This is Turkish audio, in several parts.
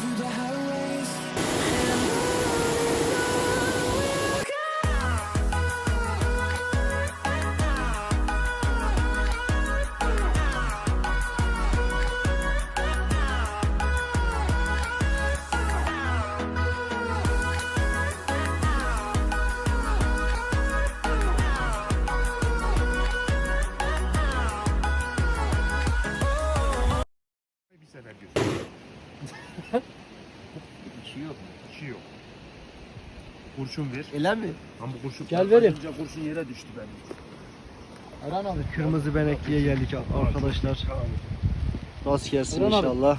through the highways. Kurşun ver. Ele mi? Ama bu kurşun Gel vereyim. Önce kurşun yere düştü benim. Erhan abi. Kırmızı benekliye geldik arkadaşlar. Rast gelsin Orhan abi. inşallah.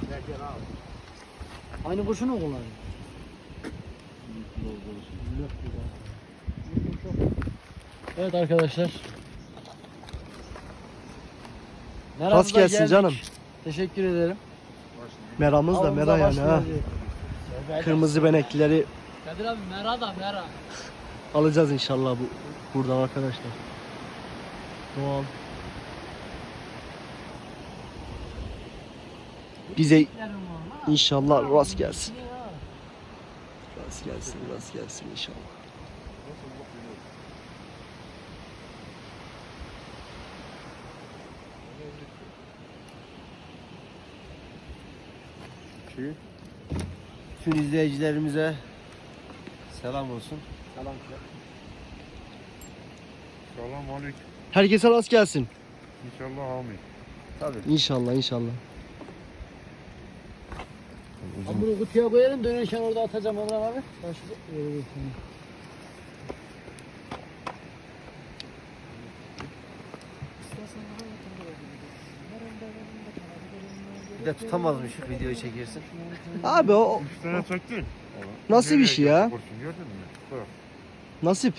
Aynı kurşunu mu kullanıyor? Evet arkadaşlar. Meramıza Rast gelsin geldik. canım. Teşekkür ederim. Meramız da mera yani ha. Kırmızı beneklileri Kadir abi mera da mera. alacağız inşallah bu buradan arkadaşlar. Doğal. Bize inşallah rast gelsin. Rast gelsin, rast gelsin inşallah. Tüm izleyicilerimize selam olsun. Selam aleyküm. Herkese rast gelsin. İnşallah amin. Tabii. İnşallah, inşallah. Abi bunu kutuya koyalım dönerken orada atacağım Emre abi. Başka, ee, Bir de tutamazmışık videoyu çekersin. Abi o Üç tane çektin. Nasıl bir şey ya? Kurşun gördün mü? Bak. Nasip.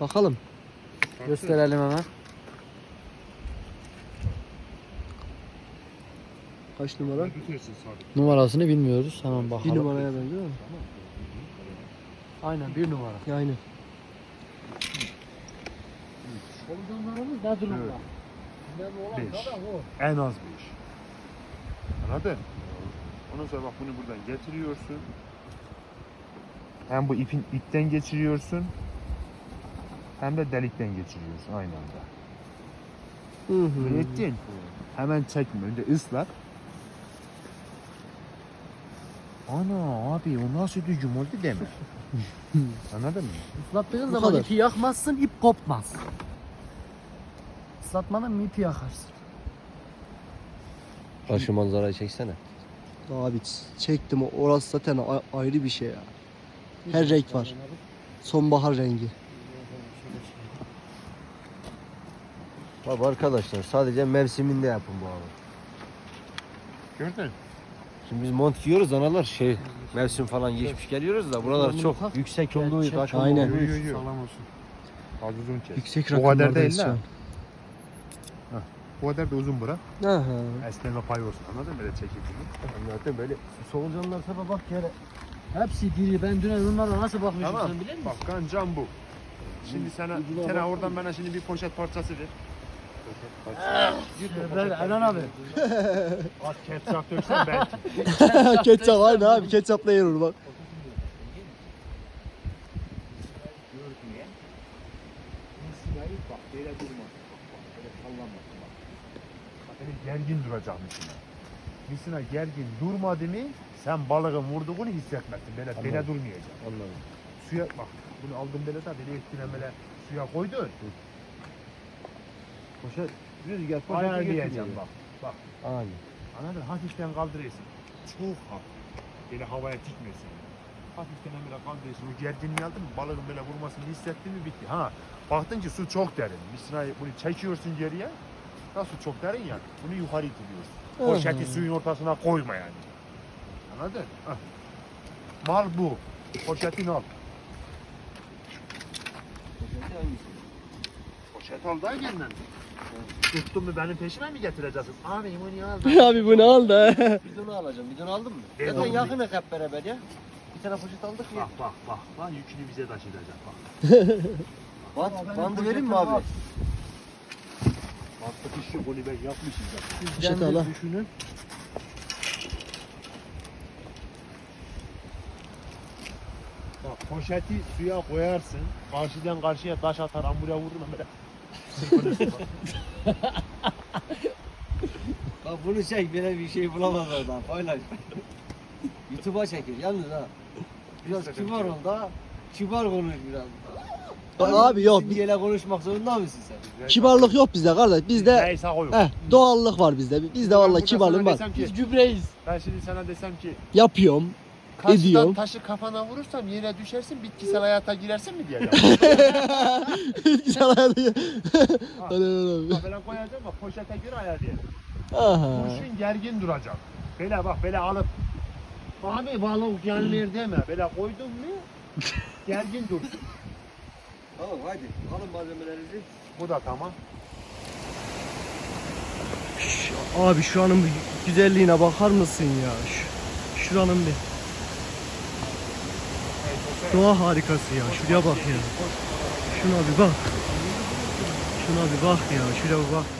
Bakalım. baksana. Gösterelim hemen. Kaç numara? Numarasını bilmiyoruz. Hemen Bir bakalım. numaraya benziyor mu? Aynen bir numara. Aynen. Solucanlarımız ne durumda? Evet. Beş. En az beş. Anladın? Ondan sonra bak bunu buradan getiriyorsun. Hem bu ipin ipten geçiriyorsun. Hem de delikten geçiriyorsun aynı anda. Hı hı. Böyle ettin. Hemen çekme. Önce ıslat. Ana abi o nasıl düzgün oldu deme. Anladın mı? Islattığın zaman kadar. ipi yakmazsın, ip kopmaz. Islatmadan mı ipi yakarsın? Bak şu manzarayı çeksene. Abi çektim. Orası zaten ayrı bir şey ya. Her renk var. Sonbahar rengi. Bak arkadaşlar sadece mevsiminde yapın bu abi. Gördün? Şimdi biz mont giyiyoruz analar şey mevsim falan geçmiş geliyoruz da buralar çok yüksek olduğu kaç Aynen. Salam olsun. Az uzun kes. Yüksek O kadar rakamlardayız değil şu an. Bu kadar da uzun bırak. Aha. Esneme pay olsun. Anladın mı? Böyle çekildiğini. Zaten böyle solucanlar sana bak yere. Hepsi diri. Ben dün onlara nasıl bakmışım Tamam. sen bilir misin? Bak kancam bu. Şimdi sana, sana bak. oradan bana şimdi bir poşet parçası ver. Ben Erhan abi. Az ketçap döksen belki. Ketçap aynı abi. Ketçapla yer onu bak. Bak böyle durmasın. Bak böyle sallanmasın bak. Bak böyle gergin duracak misina. Misina gergin durmadı mı sen balığın vurduğunu hissetmezsin. Böyle, Anladım. durmayacak. Anladım. Suya bak bunu aldım böyle de böyle ettiğine böyle suya koydun. Poşet rüzgar Aynen poşeti diyeceğim bak. Bak Aynen. anladın hafiften kaldırıyorsun. Çok hafif. Böyle havaya tikmesin. Hafiften böyle kaldırıyorsun. O gerginliği aldın mı balığın böyle vurmasını hissettin mi bitti. Ha baktın ki su çok derin. Misinayı bunu çekiyorsun geriye. Nasıl çok derin ya. Bunu yukarı itiliyorsun. Poşeti suyun ortasına koyma yani. Anladın? Hah. Mal bu. Poşetini al. Poşet al da kendin. Tuttun mu benim peşime mi getireceksin? Abi bunu niye aldın? abi bu ne aldı? Bidonu alacağım. Bidonu aldın mı? Evet, Zaten aldım. yakınız hep beraber ya. Bir tane poşet aldık ya. Bak bak bak. Bak yükünü bize taşıyacak bak. Bant, bandı vereyim mi abi? Alttaki şu golü ben yapmışım zaten. Bizden düşünün. Bak poşeti suya koyarsın. Karşıdan karşıya taş atar ambulya vurur böyle. Bak bunu çek bile bir şey bulamaz oradan paylaş. YouTube'a çekir yalnız ha. Biraz kibar ol da kibar konuş biraz. Abi yok Bizim Böyle konuşmak zorunda mısın sen? kibarlık yok bizde kardeş. Bizde Neyse heh, doğallık var bizde. Bizde vallahi burada kibarlığım sana var. desem ki, Biz gübreyiz. ben şimdi sana desem ki Yapıyorum. karşıdan Ediyorum. taşı kafana vurursam yere düşersin bitkisel hayata girersin mi diyeceğim. Güzel hayatı. Hadi, hadi, hadi. Böyle koyacağım bak poşete göre ayarlayalım. Aha. Kurşun gergin duracak. Böyle bak böyle alıp Abi balık gelmiyor deme. Böyle koydun mu gergin dursun. Tamam hadi alın malzemelerinizi. Bu da tamam. Şş, Abi şu anın bir güzelliğine bakar mısın ya? Şu, şuranın bir doğa harikası ya. Şuraya bak ya. Şuna bir bak. Şuna bir bak ya. Şuraya bir bak.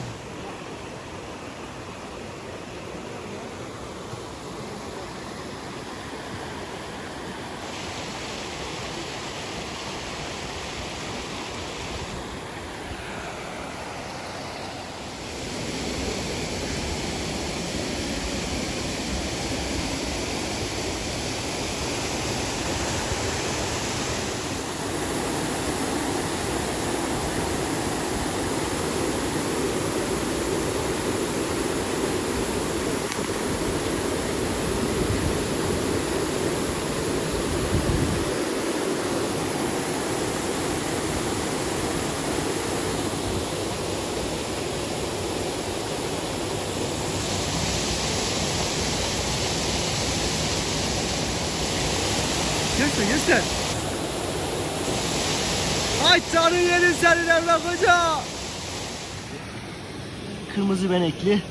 Göster. Ay tanrı yerin senin evlat koca. Kırmızı benekli.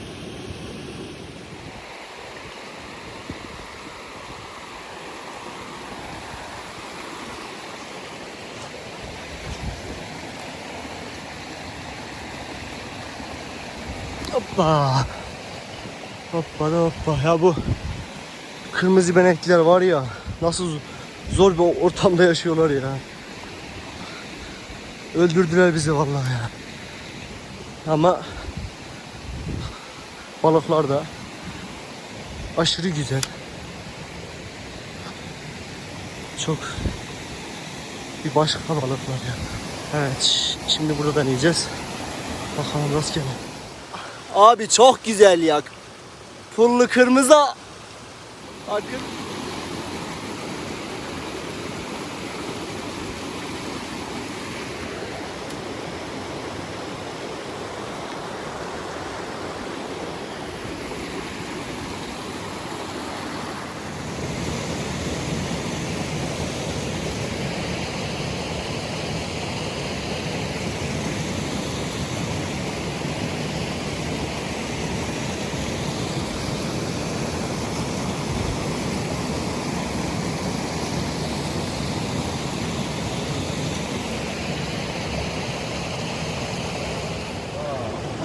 Hoppa. Hoppa da hoppa. Ya bu kırmızı benekliler var ya nasıl zor bir ortamda yaşıyorlar ya. Öldürdüler bizi vallahi ya. Ama balıklar da aşırı güzel. Çok bir başka balıklar ya. Evet şimdi burada deneyeceğiz. Bakalım rastgele. Abi çok güzel ya. Pullu kırmızı. Hadi.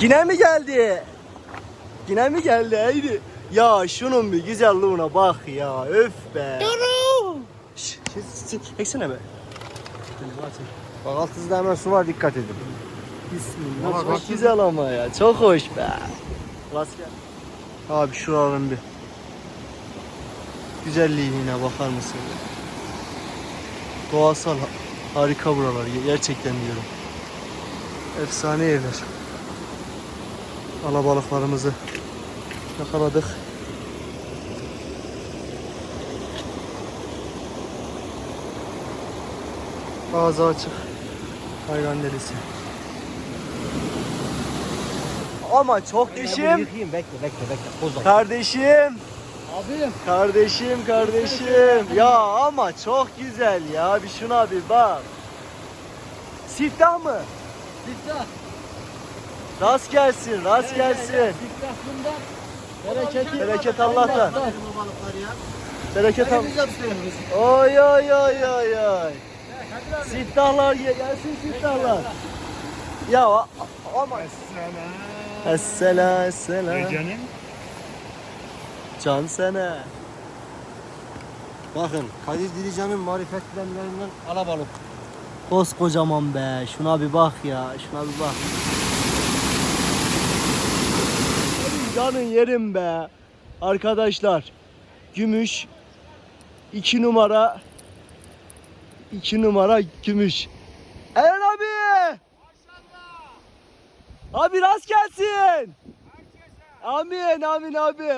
Yine mi geldi? Yine mi geldi haydi? Ya şunun bir güzelliğine bak ya öf be. Şş, şş, şş, Çeksene be. Bak altınızda hemen su var dikkat edin. Bismillah. Çok bak- güzel ama ya. Çok hoş be. Rastgele. Abi şuraların bir güzelliğine bakar mısın? Doğasal ha- harika buralar. Gerçekten diyorum. Efsane yerler. Alabalıklarımızı yakaladık. Ağzı açık. Hayran delisi. Ama çok dişim. Bekle bekle bekle. Bozma. Kardeşim. Abi Kardeşim kardeşim. Ya ama çok güzel ya. Bir şuna bir bak. Siftah mı? siftah. Rast gelsin, rast gelsin. Siftahından bereketi. Bereket Allah'tan. Allah'tan. Bereket al. Oy oy oy oy oy. Siftahlar gelsin siftahlar. Ya ama Esselam. Essela essela. Gecenin Can sene. Bakın Kadir Dilican'ın marifetlenlerinden alabalık. Koskocaman be. Şuna bir bak ya. Şuna bir bak. Canın yerim be. Arkadaşlar. Gümüş. 2 numara. 2 numara gümüş. Eren abi. Abi rast gelsin. Amin amin abi.